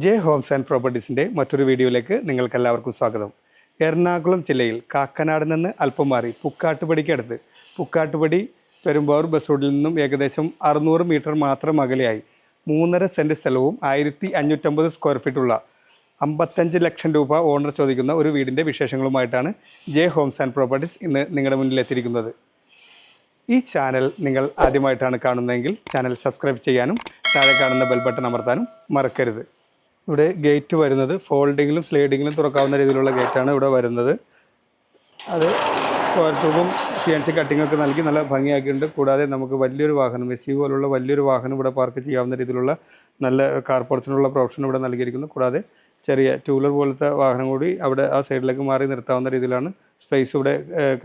J homes and പ്രോപ്പർട്ടീസിന്റെ മറ്റൊരു വീഡിയോയിലേക്ക് നിങ്ങൾക്കെല്ലാവർക്കും സ്വാഗതം. എറണാകുളം ജില്ലയിൽ കാക്കനാട് നിന്ന് അല്പം മാറി പുക്കാട്ടുപടിക്കടുത്ത്. പുക്കാട്ടുപടി പെരുമ്പാവൂർ ബസ് റോഡിൽ നിന്നും ഏകദേശം അറുന്നൂറ് മീറ്റർ മാത്രം അകലെയായി. മൂന്നര സെന്റ് സ്ഥലവും ആയിരത്തി അഞ്ഞൂറ്റമ്പത് സ്ക്വയർ ഫീറ്റുള്ള അമ്പത്തഞ്ച് ലക്ഷം രൂപ ഓണർ ചോദിക്കുന്ന ഒരു വീടിന്റെ വിശേഷങ്ങളുമായിട്ടാണ് ജെ ഹോംസ് ആൻഡ് പ്രോപ്പർട്ടീസ് ഇന്ന് നിങ്ങളുടെ മുന്നിൽ എത്തിയിരിക്കുന്നത്. ഈ ചാനൽ നിങ്ങൾ ആദ്യമായിട്ടാണ് കാണുന്നതെങ്കിൽ ചാനൽ സബ്സ്ക്രൈബ് ചെയ്യാനും താഴെ കാണുന്ന ബെൽ ബട്ടൺ അമർത്താനും മറക്കരുത്. ഇവിടെ ഗേറ്റ് വരുന്നത്. ഫോൾഡിങ്ങിലും സ്ലൈഡിങ്ങിലും തുറക്കാവുന്ന രീതിയിലുള്ള ഗേറ്റാണ് ഇവിടെ വരുന്നത്. അത് ട്യൂബും സി എൻ സി കട്ടിങ്ങൊക്കെ നൽകി നല്ല ഭംഗിയാക്കിയിട്ടുണ്ട്. കൂടാതെ നമുക്ക് വലിയൊരു വാഹനം എസ് യു പോലുള്ള വലിയൊരു വാഹനം ഇവിടെ പാർക്ക് ചെയ്യാവുന്ന രീതിയിലുള്ള നല്ല കാർ പോർച്ചിനുള്ള പ്രൊപ്ഷൻ ഇവിടെ നൽകിയിരിക്കുന്നു. കൂടാതെ ചെറിയ ടൂ വീലർ പോലത്തെ വാഹനം കൂടി അവിടെ ആ സൈഡിലേക്ക് മാറി നിർത്താവുന്ന രീതിയിലാണ് സ്പേസ് ഇവിടെ ഏഹ്,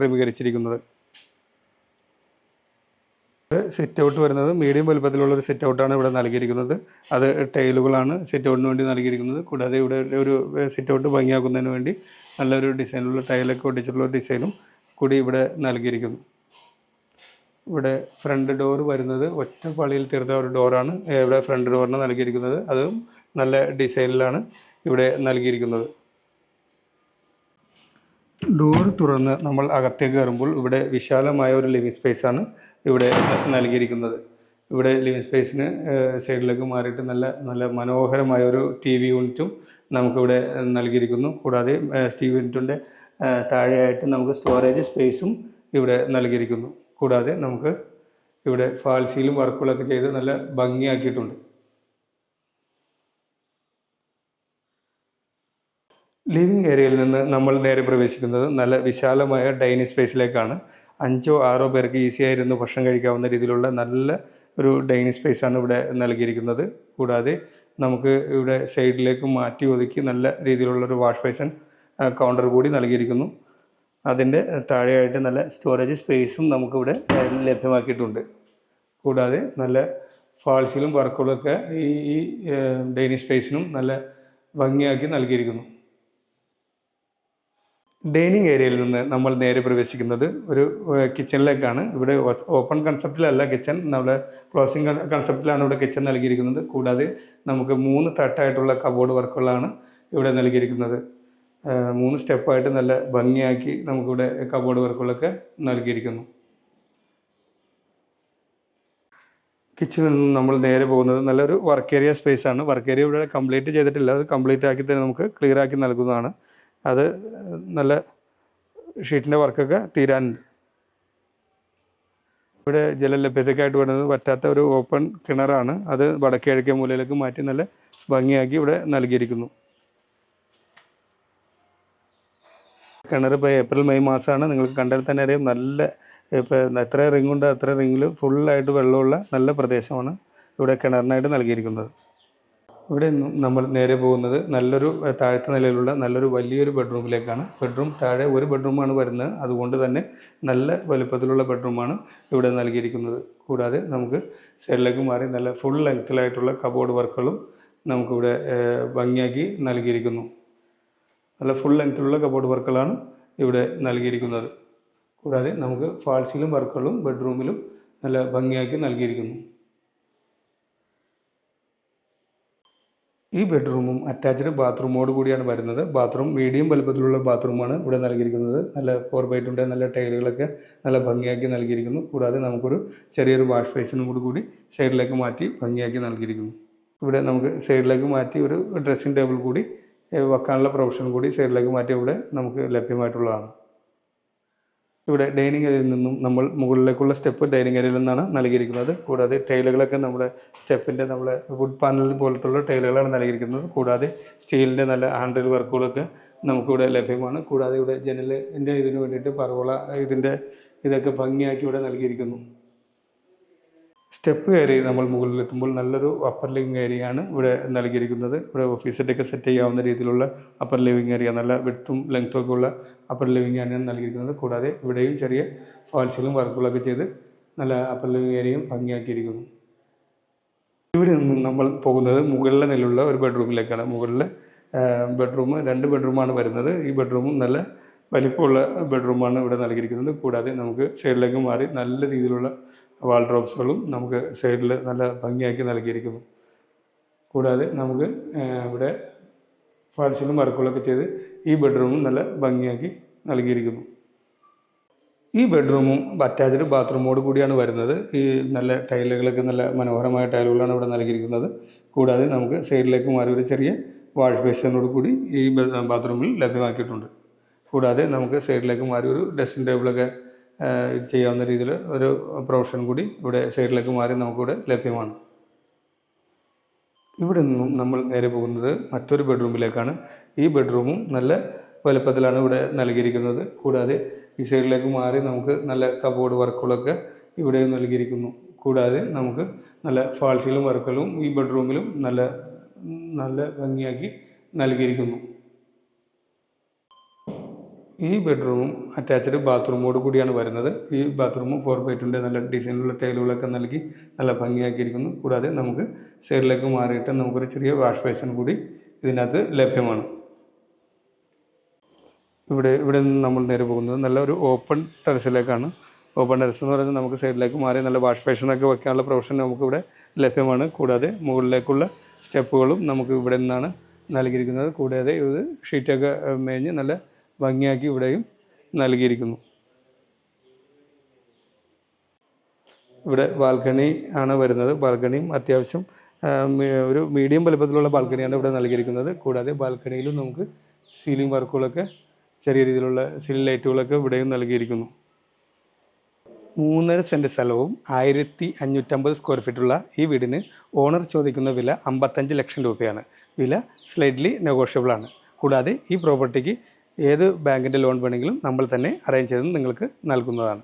ക്രമീകരിച്ചിരിക്കുന്നത് സിറ്റ് ഔട്ട് വരുന്നത്. മീഡിയം വലുപ്പത്തിലുള്ള ഒരു ഔട്ടാണ് ഇവിടെ നൽകിയിരിക്കുന്നത്. അത് ടൈലുകളാണ് സിറ്റ് ഔട്ടിന് വേണ്ടി നൽകിയിരിക്കുന്നത്. കൂടാതെ ഇവിടെ ഒരു സിറ്റ് ഔട്ട് ഭംഗിയാക്കുന്നതിന് വേണ്ടി നല്ലൊരു ഡിസൈനുള്ള ടൈലൊക്കെ ഒട്ടിച്ചിട്ടുള്ള ഡിസൈനും കൂടി ഇവിടെ നൽകിയിരിക്കുന്നു. ഇവിടെ ഫ്രണ്ട് ഡോർ വരുന്നത് ഒറ്റ പള്ളിയിൽ തീർത്ത ഒരു ഡോറാണ് ഇവിടെ ഫ്രണ്ട് ഡോറിന് നൽകിയിരിക്കുന്നത്. അതും നല്ല ഡിസൈനിലാണ് ഇവിടെ നൽകിയിരിക്കുന്നത്. ഡോർ തുറന്ന് നമ്മൾ അകത്തേക്ക് കയറുമ്പോൾ ഇവിടെ വിശാലമായ ഒരു ലിവിങ് സ്പേസാണ് ഇവിടെ നൽകിയിരിക്കുന്നത്. ഇവിടെ ലിവിങ് സ്പേസിന് സൈഡിലേക്ക് മാറിയിട്ട് നല്ല നല്ല മനോഹരമായ ഒരു ടി വി യൂണിറ്റും നമുക്കിവിടെ നൽകിയിരിക്കുന്നു. കൂടാതെ ടി വി യൂണിറ്റിന്റെ താഴെയായിട്ട് നമുക്ക് സ്റ്റോറേജ് സ്പേസും ഇവിടെ നൽകിയിരിക്കുന്നു. കൂടാതെ നമുക്ക് ഇവിടെ ഫാൽസിയിലും വർക്കുകളൊക്കെ ചെയ്ത് നല്ല ഭംഗിയാക്കിയിട്ടുണ്ട്. ലിവിങ് ഏരിയയിൽ നിന്ന് നമ്മൾ നേരെ പ്രവേശിക്കുന്നത് നല്ല വിശാലമായ ഡൈനിങ് സ്പേസിലേക്കാണ്. അഞ്ചോ ആറോ പേർക്ക് ഈസി ആയിരുന്നു ഭക്ഷണം കഴിക്കാവുന്ന രീതിയിലുള്ള നല്ല ഒരു ഡൈനിങ് സ്പേസാണ് ഇവിടെ നൽകിയിരിക്കുന്നത്. കൂടാതെ നമുക്ക് ഇവിടെ സൈഡിലേക്ക് മാറ്റി ഒതുക്കി നല്ല രീതിയിലുള്ള ഒരു വാഷ് ബേസൺ കൗണ്ടർ കൂടി നൽകിയിരിക്കുന്നു. അതിന്റെ താഴെയായിട്ട് നല്ല സ്റ്റോറേജ് സ്പേസും നമുക്കിവിടെ ലഭ്യമാക്കിയിട്ടുണ്ട്. കൂടാതെ നല്ല ഫാൾസിലും വർക്കുകളൊക്കെ ഈ ഡൈനിങ് സ്പേസിനും നല്ല ഭംഗിയാക്കി നൽകിയിരിക്കുന്നു. ഡൈനിങ് ഏരിയയിൽ നിന്ന് നമ്മൾ നേരെ പ്രവേശിക്കുന്നത് ഒരു കിച്ചണിലേക്കാണ്. ഇവിടെ ഓപ്പൺ കൺസെപ്റ്റിലല്ല കിച്ചൺ. നമ്മുടെ ക്ലോസിംഗ് കൺസെപ്റ്റിലാണ് ഇവിടെ കിച്ചൺ നൽകിയിരിക്കുന്നത്. കൂടാതെ നമുക്ക് മൂന്ന് തട്ടായിട്ടുള്ള കബോർഡ് വർക്കുകളാണ് ഇവിടെ നൽകിയിരിക്കുന്നത്. മൂന്ന് സ്റ്റെപ്പായിട്ട് നല്ല ഭംഗിയാക്കി നമുക്കിവിടെ കബോർഡ് വർക്കുകളൊക്കെ നൽകിയിരിക്കുന്നു. കിച്ചണിൽ നിന്ന് നമ്മൾ നേരെ പോകുന്നത് നല്ലൊരു വർക്ക് ഏരിയ സ്പേസ് ആണ് വർക്ക് ഏരിയ ഇവിടെ കംപ്ലീറ്റ് ചെയ്തിട്ടില്ല. അത് കംപ്ലീറ്റ് ആക്കി തന്നെ നമുക്ക് ക്ലിയർ ആക്കി നൽകുന്നതാണ്. അത് നല്ല ഷീറ്റിന്റെ വർക്കൊക്കെ തീരാനുണ്ട്. ഇവിടെ ജലലഭ്യതയ്ക്കായിട്ട് വരുന്നത് പറ്റാത്ത ഒരു ഓപ്പൺ കിണറാണ്. അത് വടക്കേ കിഴക്കേ മൂലയിലേക്ക് മാറ്റി നല്ല ഭംഗിയാക്കി ഇവിടെ നൽകിയിരിക്കുന്നു. കിണർ ഇപ്പോൾ ഏപ്രിൽ മെയ് മാസമാണ്. നിങ്ങൾക്ക് കണ്ടാൽ തന്നെ അറിയാം നല്ല ഇപ്പോൾ എത്ര റിംഗ് ഉണ്ട് അത്ര റിങ്ങിൽ ഫുള്ളായിട്ട് വെള്ളമുള്ള നല്ല പ്രദേശമാണ് ഇവിടെ കിണറിനായിട്ട് നൽകിയിരിക്കുന്നത്. ഇവിടെ നിന്നും നമ്മൾ നേരെ പോകുന്നത് നല്ലൊരു താഴത്തെ നിലയിലുള്ള നല്ലൊരു വലിയൊരു ബെഡ്റൂമിലേക്കാണ്. ബെഡ്റൂം താഴെ ഒരു ബെഡ്റൂമാണ് വരുന്നത്. അതുകൊണ്ട് തന്നെ നല്ല വലുപ്പത്തിലുള്ള ബെഡ്റൂമാണ് ഇവിടെ നൽകിയിരിക്കുന്നത്. കൂടാതെ നമുക്ക് സൈഡിലേക്ക് മാറി നല്ല ഫുൾ ലെങ്ത്തിലായിട്ടുള്ള കബോർഡ് വർക്കുകളും നമുക്കിവിടെ ഭംഗിയാക്കി നൽകിയിരിക്കുന്നു. നല്ല ഫുൾ ലെങ്ത്തിലുള്ള കബോർഡ് വർക്കുകളാണ് ഇവിടെ നൽകിയിരിക്കുന്നത്. കൂടാതെ നമുക്ക് ഫാൾസിലും വർക്കുകളും ബെഡ്റൂമിലും നല്ല ഭംഗിയാക്കി നൽകിയിരിക്കുന്നു. ഈ ബെഡ്റൂമും അറ്റാച്ച്ഡ് ബാത്റൂമോട് കൂടിയാണ് വരുന്നത്. ബാത്റൂം മീഡിയം വലുപ്പത്തിലുള്ള ബാത്റൂമാണ് ഇവിടെ നൽകിയിരിക്കുന്നത്. നല്ല ഫോർ ബൈറ്റിന്റെ നല്ല ടൈലുകളൊക്കെ നല്ല ഭംഗിയാക്കി നൽകിയിരിക്കുന്നു. കൂടാതെ നമുക്കൊരു ചെറിയൊരു വാഷ് ബേസിനും കൂടി കൂടി സൈഡിലേക്ക് മാറ്റി ഭംഗിയാക്കി നൽകിയിരിക്കുന്നു. ഇവിടെ നമുക്ക് സൈഡിലേക്ക് മാറ്റി ഒരു ഡ്രസ്സിംഗ് ടേബിൾ കൂടി വെക്കാനുള്ള പ്രൊവിഷൻ കൂടി സൈഡിലേക്ക് മാറ്റി ഇവിടെ നമുക്ക് ലഭ്യമായിട്ടുള്ളതാണ്. ഇവിടെ ഡൈനിങ് ഏരിയയിൽ നിന്നും നമ്മൾ മുകളിലേക്കുള്ള സ്റ്റെപ്പ് ഡൈനിങ് ഏരിയയിൽ നിന്നാണ് നൽകിയിരിക്കുന്നത്. കൂടാതെ ടൈലുകളൊക്കെ നമ്മുടെ സ്റ്റെപ്പിന്റെ നമ്മുടെ വുഡ് പാനൽ പോലത്തുള്ള ടൈലുകളാണ് നൽകിയിരിക്കുന്നത്. കൂടാതെ സ്റ്റീലിന്റെ നല്ല ഹാൻഡിൽ വർക്കുകളൊക്കെ നമുക്കിവിടെ ലഭ്യമാണ്. കൂടാതെ ഇവിടെ ജനലിന്റെ ഇതിന് വേണ്ടിയിട്ട് പറവള ഇതിന്റെ ഇതൊക്കെ ഭംഗിയാക്കി ഇവിടെ നൽകിയിരിക്കുന്നു. സ്റ്റെപ്പ് കയറി നമ്മൾ മുകളിലെത്തുമ്പോൾ നല്ലൊരു അപ്പർ ലിവിങ് ഏരിയയാണ് ഇവിടെ നൽകിയിരിക്കുന്നത്. ഇവിടെ ഓഫീസിന്റെയൊക്കെ സെറ്റ് ചെയ്യാവുന്ന രീതിയിലുള്ള അപ്പർ ലിവിങ് ഏരിയ നല്ല വിട്ടും ലെങ്ത്തും ഒക്കെ ഉള്ള അപ്പർ ലിവിങ് ഏരിയയാണ് നൽകിയിരിക്കുന്നത്. കൂടാതെ ഇവിടെയും ചെറിയ ഫാൾസിലും വർക്കുകളൊക്കെ ചെയ്ത് നല്ല അപ്പർ ലിവിങ് ഏരിയയും ഭംഗിയാക്കിയിരിക്കുന്നു. ഇവിടെ നിന്നും നമ്മൾ പോകുന്നത് മുകളിലെ നിലയുള്ള ഒരു ബെഡ്റൂമിലേക്കാണ് മുകളിലെ ബെഡ്റൂം രണ്ട് ബെഡ്റൂമാണ് വരുന്നത്. ഈ ബെഡ്റൂമും നല്ല വലിപ്പമുള്ള ബെഡ്റൂമാണ് ഇവിടെ നൽകിയിരിക്കുന്നത്. കൂടാതെ നമുക്ക് സൈഡിലേക്ക് മാറി നല്ല രീതിയിലുള്ള വാൾഡ്രോബ്സുകളും നമുക്ക് സൈഡിൽ നല്ല ഭംഗിയാക്കി നൽകിയിരിക്കുന്നു. കൂടാതെ നമുക്ക് ഇവിടെ ഫാൾസിലും വർക്കുകളൊക്കെ ചെയ്ത് ഈ ബെഡ്റൂമും നല്ല ഭംഗിയാക്കി നൽകിയിരിക്കുന്നു. ഈ ബെഡ്റൂമും അറ്റാച്ച്ഡ് ബാത്റൂമോട് കൂടിയാണ് വരുന്നത്. ഈ നല്ല ടൈലുകളൊക്കെ നല്ല മനോഹരമായ ടൈലുകളാണ് ഇവിടെ നൽകിയിരിക്കുന്നത്. കൂടാതെ നമുക്ക് സൈഡിലേക്ക് മാറി ഒരു ചെറിയ വാഷ് ബേസിനോട് കൂടി ഈ ബാത്റൂമിൽ ലഭ്യമാക്കിയിട്ടുണ്ട്. കൂടാതെ നമുക്ക് സൈഡിലേക്ക് മാറി ഒരു ഡ്രസ്സിംഗ് ടേബിളൊക്കെ ചെയ്യാവുന്ന രീതിയിൽ ഒരു പ്രൊഫഷൻ കൂടി ഇവിടെ സൈഡിലേക്ക് മാറി നമുക്കിവിടെ ലഭ്യമാണ്. ഇവിടെ നിന്നും നമ്മൾ നേരെ പോകുന്നത് മറ്റൊരു ബെഡ്റൂമിലേക്കാണ്. ഈ ബെഡ്റൂമും നല്ല വലുപ്പത്തിലാണ് ഇവിടെ നൽകിയിരിക്കുന്നത്. കൂടാതെ ഈ സൈഡിലേക്ക് മാറി നമുക്ക് നല്ല കബോർഡ് വർക്കുകളൊക്കെ ഇവിടെ നൽകിയിരിക്കുന്നു. കൂടാതെ നമുക്ക് നല്ല ഫാൾസിലും വർക്കുകളും ഈ ബെഡ്റൂമിലും നല്ല നല്ല ഭംഗിയാക്കി നൽകിയിരിക്കുന്നു. ഈ ബെഡ്റൂമും അറ്റാച്ച്ഡ് ബാത്റൂമോട് കൂടിയാണ് വരുന്നത്. ഈ ബാത്റൂം ഫോർ ബൈ നല്ല ഡിസൈനുള്ള ടൈലുകളൊക്കെ നൽകി നല്ല ഭംഗിയാക്കിയിരിക്കുന്നു. കൂടാതെ നമുക്ക് സൈഡിലേക്ക് മാറിയിട്ട് നമുക്കൊരു ചെറിയ വാഷ് ബേസിൻ കൂടി ഇതിനകത്ത് ലഭ്യമാണ്. ഇവിടെ ഇവിടെ നിന്ന് നമ്മൾ നേരെ പോകുന്നത് നല്ല ഒരു ഓപ്പൺ ടെറസിലേക്കാണ്. ഓപ്പൺ ടെറസ് എന്ന് പറയുന്നത് നമുക്ക് സൈഡിലേക്ക് മാറി നല്ല വാഷ് ബേസിനൊക്കെ വെക്കാനുള്ള പ്രൊവിഷൻ നമുക്കിവിടെ ലഭ്യമാണ്. കൂടാതെ മുകളിലേക്കുള്ള സ്റ്റെപ്പുകളും നമുക്ക് ഇവിടെ നിന്നാണ് നൽകിയിരിക്കുന്നത്. കൂടാതെ ഇത് ഷീറ്റൊക്കെ മേഞ്ഞ് നല്ല ഭംഗിയാക്കി ഇവിടെയും നൽകിയിരിക്കുന്നു. ഇവിടെ ബാൽക്കണി ആണ് വരുന്നത്. ബാൽക്കണിയും അത്യാവശ്യം ഒരു മീഡിയം വലുപ്പത്തിലുള്ള ബാൽക്കണിയാണ് ഇവിടെ നൽകിയിരിക്കുന്നത്. കൂടാതെ ബാൽക്കണിയിലും നമുക്ക് സീലിംഗ് വർക്കുകളൊക്കെ ചെറിയ രീതിയിലുള്ള സീലിംഗ് ലൈറ്റുകളൊക്കെ ഇവിടെയും നൽകിയിരിക്കുന്നു. മൂന്നര സെന്റ് സ്ഥലവും ആയിരത്തി അഞ്ഞൂറ്റമ്പത് സ്ക്വയർ ഫീറ്റുള്ള ഈ വീടിന് ഓണർ ചോദിക്കുന്ന വില അമ്പത്തഞ്ച് ലക്ഷം രൂപയാണ്. വില സ്ലൈഡ്ലി നെഗോഷ്യബിളാണ് കൂടാതെ ഈ പ്രോപ്പർട്ടിക്ക് ഏത് ബാങ്കിന്റെ ലോൺ വേണമെങ്കിലും നമ്മൾ തന്നെ അറേഞ്ച് ചെയ്ത് നിങ്ങൾക്ക് നൽകുന്നതാണ്.